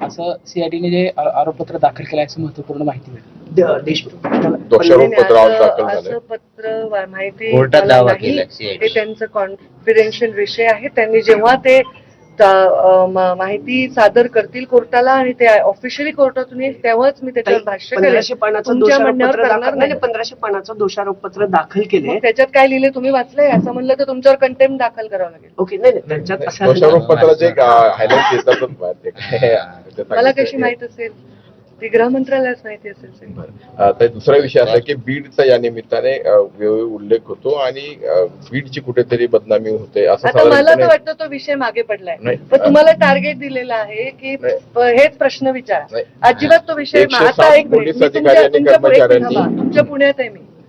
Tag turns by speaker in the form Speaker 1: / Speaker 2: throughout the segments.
Speaker 1: असं सीआयडीने जे आरोपपत्र दाखल केलं असं महत्त्वपूर्ण माहिती
Speaker 2: असं- पत्र वा- माहिती. हे त्यांचं कॉन्फिडेन्शियल विषय आहे. त्यांनी जेव्हा ते माहिती सादर करतील कोर्टाला आणि ते ऑफिशियली कोर्टातून येईल तेव्हाच मी त्याच्यावर भाष्य
Speaker 3: पंधराशे पानाचं
Speaker 2: म्हणण्यावर
Speaker 3: पत्र
Speaker 2: करणार
Speaker 3: दाखल
Speaker 2: नाही.
Speaker 3: पंधराशे पानाचं दोषारोप पत्र दाखल केले.
Speaker 2: त्याच्यात काय लिहिले तुम्ही वाचलंय? असं म्हणलं तर तुमच्यावर कंटेम दाखल करावं लागेल.
Speaker 3: ओके नाही नाही त्यांच्यात असं
Speaker 4: दोषारोप पत्राचे
Speaker 2: मला. कशी माहीत असेल ती गृहमंत्रालयाच माहिती असेल.
Speaker 4: आता दुसरा विषय असा की बीडचा या निमित्ताने उल्लेख होतो आणि बीडची कुठेतरी बदनामी होते असं
Speaker 2: आता मला तर वाटतं तो विषय मागे पडलाय. पण तुम्हाला टार्गेट दिलेलं आहे की हेच प्रश्न विचारा. अजिबात तो विषय आता एक तुमच्या पुण्यात आहे मी.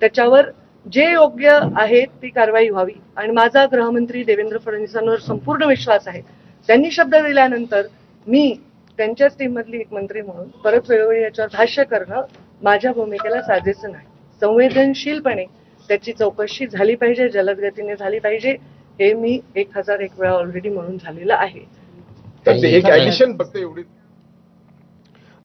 Speaker 2: त्याच्यावर जे योग्य आहे ती कारवाई व्हावी. आणि माझा गृहमंत्री देवेंद्र फडणवीसांवर संपूर्ण विश्वास आहे. त्यांनी शब्द दिल्यानंतर मी त्यांच्याच टीममधली एक मंत्री म्हणून परत वेळोवेळी याच्यावर भाष्य करणं माझ्या भूमिकेला साजेसं नाही. संवेदनशीलपणे त्याची चौकशी झाली पाहिजे जलद गतीने झाली पाहिजे हे मी एक हजार एक वेळा ऑलरेडी म्हणून झालेलं आहे.
Speaker 4: एक ऍडिशन फक्त एवढी